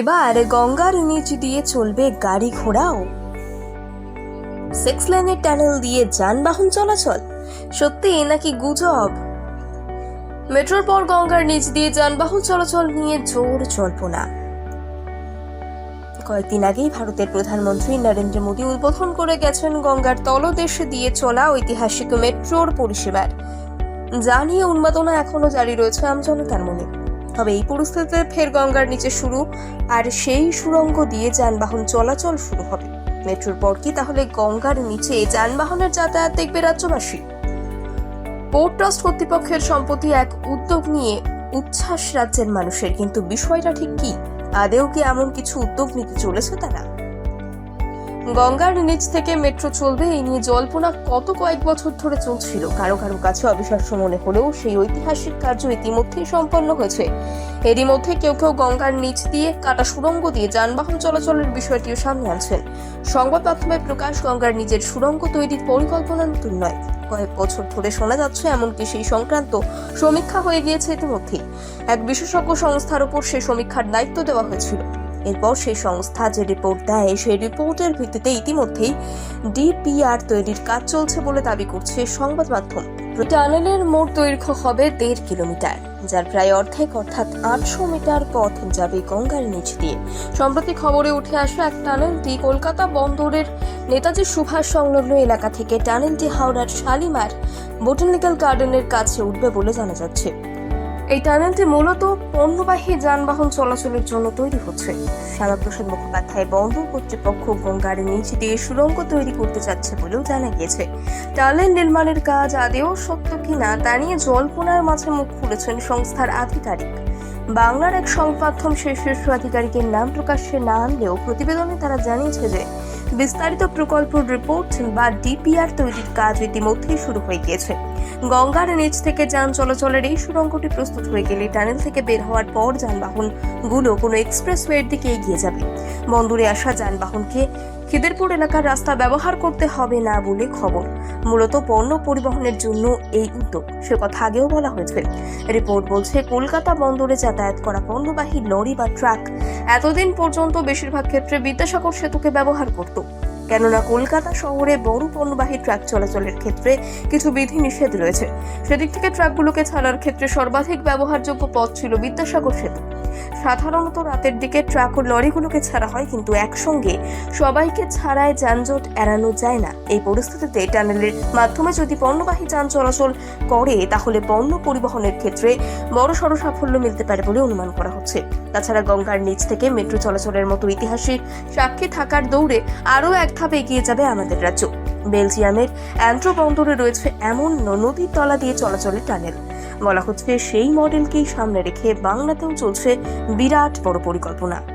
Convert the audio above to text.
এবার গঙ্গার নিচ দিয়ে চলবে গাড়ি ঘোড়াও। সিক্স লেনের টানেল দিয়ে যানবাহন চলাচল, সত্যি নাকি গুজব? মেট্রোর পর গঙ্গার নিচ দিয়ে যানবাহন চলাচল নিয়ে জোর জল্পনা। কয়েকদিন আগেই ভারতের প্রধানমন্ত্রী নরেন্দ্র মোদী উদ্বোধন করে গেছেন গঙ্গার তলদেশ দিয়ে চলা ঐতিহাসিক মেট্রোর পরিষেবার। যা নিয়ে উন্মাদনা এখনও জারি রয়েছে আমজনতার মনে। তবে এই পরিস্থিতিতে ফের গঙ্গার নিচে শুরু, আর সেই সুরঙ্গ দিয়ে যানবাহন চলাচল শুরু হবে। মেট্রোর পর কি তাহলে গঙ্গার নিচে যানবাহনের যাতায়াত দেখবে রাজ্যবাসী? পোর্ট ট্রাস্ট কর্তৃপক্ষের সম্পত্তি এক উদ্যোগ নিয়ে উচ্ছ্বাস রাজ্যের মানুষের, কিন্তু বিষয়টা ঠিক কি? আদেও কি এমন কিছু উদ্যোগ নিতে চলেছে তারা? গঙ্গার নিচ থেকে মেট্রো চলবে, এই নিয়ে জল্পনা কত কয়েক বছর ধরে চলছিল। কারও কারও কাছে অবিশ্বাস্য মনে হলেও সেই ঐতিহাসিক কার্য ইতিমধ্যেই সম্পন্ন হয়েছে। এরই মধ্যে কেউ কেউ গঙ্গার নিচ দিয়ে কাটা সুড়ঙ্গ দিয়ে যানবাহন চলাচলের বিষয়টিও সামনে আনছেন। সংবাদ মাধ্যমে প্রকাশ, গঙ্গার নিজের সুড়ঙ্গ তৈরির পরিকল্পনা নতুন নয়। কয়েক বছর ধরে শোনা যাচ্ছে এমনকি সেই সংক্রান্ত সমীক্ষা হয়ে গিয়েছে ইতিমধ্যেই। এক বিশেষজ্ঞ সংস্থার উপর সেই সমীক্ষার দায়িত্ব দেওয়া হয়েছিল। এরপর সেই সংস্থা যে রিপোর্ট দেয়, সেই রিপোর্টের ভিত্তিতে ইতিমধ্যেই ডিপিআর তৈরির কাজ চলছে বলে দাবি করছে সংবাদ মাধ্যম। টানেলের মোট দৈর্ঘ্য হবে দেড় কিলোমিটার, যার প্রায় অর্ধেক অর্থাৎ আটশো মিটার পথ যাবে গঙ্গার নিচ দিয়ে। সম্প্রতি খবরে উঠে আসা, এক টানেলটি কলকাতা বন্দরের নেতাজি সুভাষ সংলগ্ন এলাকা থেকে টানেলটি হাওড়ার শালিমার বোটানিক্যাল গার্ডেনের কাছে উঠবে বলে জানা যাচ্ছে। এই টানেলটি মূলত পণ্যবাহী যানবাহন চলাচলের জন্য তৈরি হচ্ছে। শ্যামাপ্রসাদ মুখোপাধ্যায় বন্দর কর্তৃপক্ষ গঙ্গার নিচ দিয়ে সুড়ঙ্গ তৈরি করতে যাচ্ছে বলেও জানা গিয়েছে। টানেল নির্মাণের কাজ আদেও সত্য কিনা তা নিয়ে জল্পনার মাঝে মুখ খুলেছেন সংস্থার আধিকারিক। বাংলার এক সংবাদম সেই শীর্ষ আধিকারিকের নাম প্রকাশ্যে না আনলেও প্রতিবেদনে তারা জানিয়েছে যে, বিস্তারিত প্রকল্প রিপোর্ট বা ডিপিআর তৈরির কাজ ইতিমধ্যেই শুরু হয়ে গিয়েছে। গঙ্গার নিচ থেকে যান চলাচলের এই সুড়ঙ্গটি প্রস্তুত হয়ে গেলে টানেল থেকে বের হওয়ার পর যানবাহনগুলো কোনো এক্সপ্রেসওয়ের দিকে এগিয়ে যাবে। বন্দরে আসা যানবাহনকে খিদেরপুর এলাকার রাস্তা ব্যবহার করতে হবে না বলে খবর। মূলত পণ্য পরিবহনের জন্য এই উদ্যোগ। সে কথা আগেও বলা হয়েছে। রিপোর্ট বলছে, কলকাতা বন্দরে যাতায়াত করা পণ্যবাহী লরি বা ট্রাক এতদিন পর্যন্ত বেশিরভাগ ক্ষেত্রে বিদ্যাসাগর সেতুকে ব্যবহার করত। কেননা কলকাতা শহরে বড় পণ্যবাহী ট্রাক চলাচলের ক্ষেত্রে কিছু বিধি নিষেধ রয়েছে। সেদিক থেকে ট্রাকগুলোকে ছাড়ার ক্ষেত্রে সর্বাধিক ব্যবহারযোগ্য পথ ছিল বিদ্যাসাগর সেতু। সাধারণত রাতের দিকে ট্রাক ও লরিগুলোকে ছাড়া হয়, কিন্তু একসঙ্গে সবাইকে ছাড়ায় যানজট এড়ানো যায় না। এই পরিস্থিতিতে টানেলের মাধ্যমে যদি পণ্যবাহী যান চলাচল করে, তাহলে পণ্য পরিবহনের ক্ষেত্রে বড় সড় সাফল্য মিলতে পারে বলে অনুমান করা হচ্ছে। তাছাড়া গঙ্গার নিচ থেকে মেট্রো চলাচলের মতো ইতিহাসে সাক্ষী থাকার দৌড়ে আরও এক ধাপ এগিয়ে যাবে আমাদের রাজ্য। বেলজিয়ামের অ্যান্ট্রো বন্দরে রয়েছে এমন নদীর তলা দিয়ে চলাচলের টানেল। বলা হচ্ছে সেই মডেলকেই সামনে রেখে বাংলাতেও চলছে বিরাট বড় পরিকল্পনা।